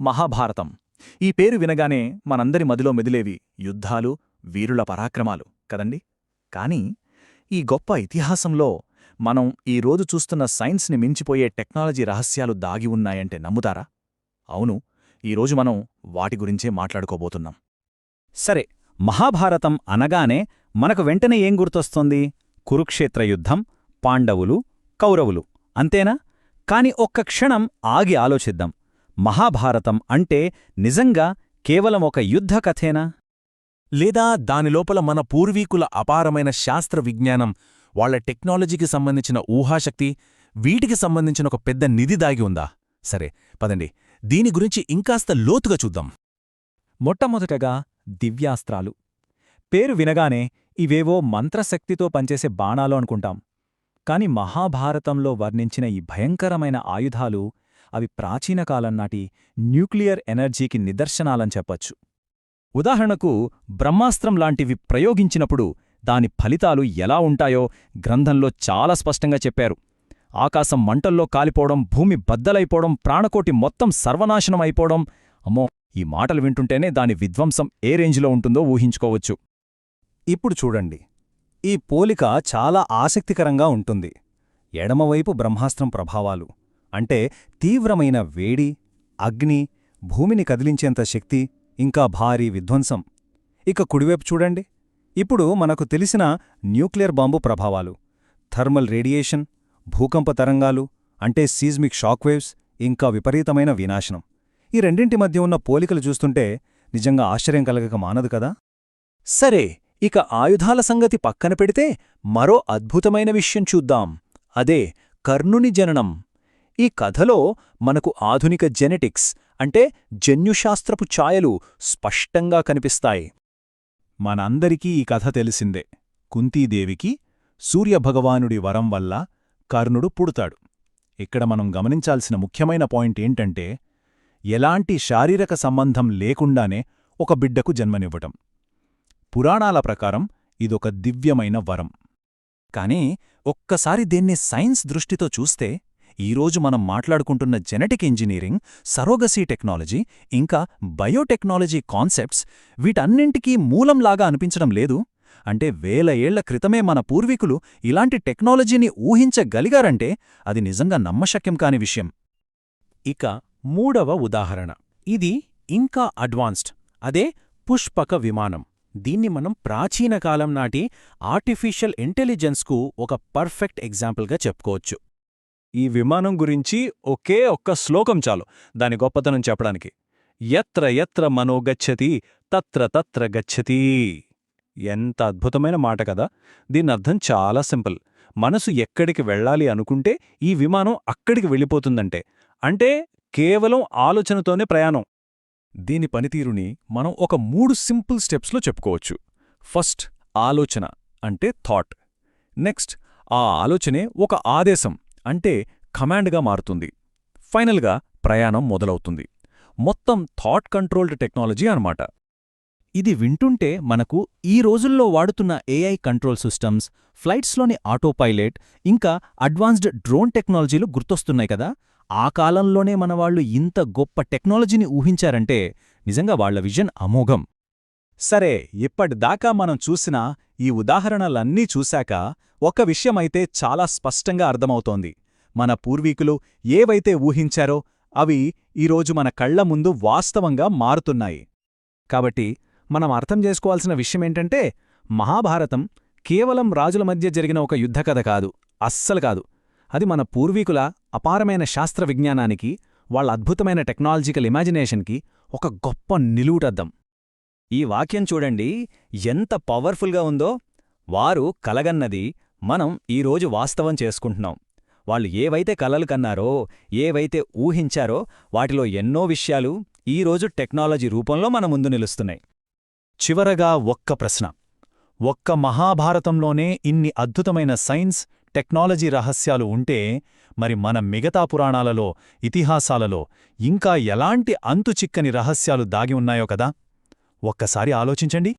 మహాభారతం. ఈ పేరు వినగానే మనందరి మదిలో మెదిలేవి యుద్ధాలు వీరుల పరాక్రమాలు కదండి? కాని ఈ గొప్ప ఇతిహాసంలో మనం ఈరోజు చూస్తున్న సైన్స్ని మించిపోయే టెక్నాలజీ రహస్యాలు దాగి ఉన్నాయంటే నమ్ముతారా? అవును ఈరోజు మనం వాటి గురించే మాట్లాడుకోబోతున్నాం. సరే మహాభారతం అనగానే మనకు వెంటనే ఏం గుర్తొస్తోంది? కురుక్షేత్ర యుద్ధం పాండవులు కౌరవులు అంతేనా? కాని ఒక్క క్షణం ఆగి ఆలోచిద్దాం. మహాభారతం అంటే నిజంగా కేవలం ఒక యుద్ధ కథేనా? లేదా దానిలోపల మన పూర్వీకుల అపారమైన శాస్త్ర విజ్ఞానం వాళ్ళ టెక్నాలజీకి సంబంధించిన ఊహాశక్తి వీటికి సంబంధించిన ఒక పెద్ద నిధి దాగి ఉందా? సరే పదండి. దీని గురించి ఇంకాస్త లోతుగా చూద్దాం. మొట్టమొదటగా దివ్యాస్త్రాలు. పేరు వినగానే ఇవేవో మంత్రశక్తితో పనిచేసే బాణాలు అనుకుంటాం. కాని మహాభారతంలో వర్ణించిన ఈ భయంకరమైన ఆయుధాలు అవి ప్రాచీనకాలం నాటి న్యూక్లియర్ ఎనర్జీకి నిదర్శనాలని చెప్పొచ్చు. ఉదాహరణకు బ్రహ్మాస్త్రం లాంటివి ప్రయోగించినప్పుడు దాని ఫలితాలు ఎలా ఉంటాయో గ్రంథంలో చాలా స్పష్టంగా చెప్పారు. ఆకాశం మంటల్లో కాలిపోవడం భూమి బద్దలైపోవడం ప్రాణకోటి మొత్తం సర్వనాశనం అయిపోవడం అమ్మో! ఈ మాటలు వింటుంటేనే దాని విధ్వంసం ఏ రేంజ్లో ఉంటుందో ఊహించుకోవచ్చు. ఇప్పుడు చూడండి. ఈ పోలిక చాలా ఆసక్తికరంగా ఉంటుంది. ఎడమవైపు బ్రహ్మాస్త్రం ప్రభావాలు అంటే తీవ్రమైన వేడి అగ్ని భూమిని కదిలించేంత శక్తి ఇంకా భారీ విధ్వంసం. ఇక కుడివైపు చూడండి. ఇప్పుడు మనకు తెలిసిన న్యూక్లియర్ బాంబు ప్రభావాలు. థర్మల్ రేడియేషన్ భూకంప తరంగాలు అంటే సీజ్మిక్ షాక్వేవ్స్ ఇంకా విపరీతమైన వినాశనం. ఈ రెండింటి మధ్య ఉన్న పోలికలు చూస్తుంటే నిజంగా ఆశ్చర్యం కలగక మానదు కదా? సరే ఇక ఆయుధాల సంగతి పక్కన పెడితే మరో అద్భుతమైన విషయం చూద్దాం. అదే కర్ణుని జననం. ఈ కథలో మనకు ఆధునిక జెనెటిక్స్ అంటే జన్యుశాస్త్రపు ఛాయలు స్పష్టంగా కనిపిస్తాయి. మనందరికీ ఈ కథ తెలిసిందే. కుంతీదేవికి సూర్యభగవానుడి వరం వల్ల కర్ణుడు పుడతాడు. ఇక్కడ మనం గమనించాల్సిన ముఖ్యమైన పాయింట్ ఏంటంటే ఎలాంటి శారీరక సంబంధం లేకుండానే ఒక బిడ్డకు జన్మనివ్వటం. పురాణాల ప్రకారం ఇదొక దివ్యమైన వరం. కానీ ఒక్కసారి దీన్ని సైన్స్ దృష్టితో చూస్తే ఈరోజు మనం మాట్లాడుకుంటున్న జెనెటిక్ ఇంజనీరింగ్ సరోగసీ టెక్నాలజీ ఇంకా బయోటెక్నాలజీ కాన్సెప్ట్స్ వీటన్నింటికీ మూలంలాగా అనిపించడం లేదు. అంటే వేల ఏళ్ళ క్రితమే మన పూర్వీకులు ఇలాంటి టెక్నాలజీని ఊహించగలిగారంటే అది నిజంగా నమ్మశక్యం కాని విషయం. ఇక మూడవ ఉదాహరణ. ఇది ఇంకా అడ్వాన్స్డ్ అదే పుష్పక విమానం. దీన్ని మనం ప్రాచీన కాలం నాటి ఆర్టిఫిషియల్ ఇంటెలిజెన్స్కు ఒక పర్ఫెక్ట్ ఎగ్జాంపుల్గా చెప్పుకోవచ్చు. ఈ విమానం గురించి ఒకే ఒక్క శ్లోకం చాలు దాని గొప్పతనం చెప్పడానికి. ఎత్ర ఎత్ర మనోగచ్చతి తత్ర తత్ర గచ్చతి. ఎంత అద్భుతమైన మాట కదా! దీని అర్థం చాలా సింపుల్. మనసు ఎక్కడికి వెళ్ళాలి అనుకుంటే ఈ విమానం అక్కడికి వెళ్ళిపోతుందంటే. అంటే కేవలం ఆలోచనతోనే ప్రయాణం. దీని పనితీరుని మనం ఒక మూడు సింపుల్ స్టెప్స్లో చెప్పుకోవచ్చు. ఫస్ట్ ఆలోచన అంటే థాట్. నెక్స్ట్ ఆ ఆలోచనే ఒక ఆదేశం. అంటే కమాండ్గా మారుతుంది. ఫైనల్గా ప్రయాణం మొదలవుతుంది. మొత్తం థాట్ కంట్రోల్డ్ టెక్నాలజీ అన్నమాట. ఇది వింటుంటే మనకు ఈ రోజుల్లో వాడుతున్న ఏఐ కంట్రోల్ సిస్టమ్స్ ఫ్లైట్స్లోని ఆటోపైలెట్ ఇంకా అడ్వాన్స్డ్ డ్రోన్ టెక్నాలజీలు గుర్తొస్తున్నాయి కదా? ఆ కాలంలోనే మనవాళ్ళు ఇంత గొప్ప టెక్నాలజీని ఊహించారంటే నిజంగా వాళ్ళ విజన్ అమోఘం. సరే ఇప్పటిదాకా మనం చూసిన ఈ ఉదాహరణలన్నీ చూశాక ఒక విషయమైతే చాలా స్పష్టంగా అర్థమవుతోంది. మన పూర్వీకులు ఏవైతే ఊహించారో అవి ఈరోజు మన కళ్ళ ముందు వాస్తవంగా మారుతున్నాయి. కాబట్టి మనం అర్థం చేసుకోవాల్సిన విషయమేంటంటే మహాభారతం కేవలం రాజుల మధ్య జరిగిన ఒక యుద్ధకథ కాదు అస్సలు కాదు. అది మన పూర్వీకుల అపారమైన శాస్త్ర విజ్ఞానానికి వాళ్ళ అద్భుతమైన టెక్నాలజికల్ ఇమాజినేషన్కి ఒక గొప్ప నిలువుటద్దం. ఈ వాక్యం చూడండి ఎంత పవర్ఫుల్గా ఉందో. వారు కలగన్నది మనం ఈరోజు వాస్తవం చేసుకుంటున్నాం. వాళ్ళు ఏవైతే కలలు కన్నారో ఏవైతే ఊహించారో వాటిలో ఎన్నో విషయాలు ఈరోజు టెక్నాలజీ రూపంలో మన ముందు నిలుస్తున్నాయి. చివరగా ఒక్క ప్రశ్న. ఒక్క మహాభారతంలోనే ఇన్ని అద్భుతమైన సైన్స్ టెక్నాలజీ రహస్యాలు ఉంటే మరి మన మిగతా పురాణాలలో ఇతిహాసాలలో ఇంకా ఎలాంటి అంతుచిక్కని రహస్యాలు దాగి ఉన్నాయో కదా? ఒక్కసారి ఆలోచించండి.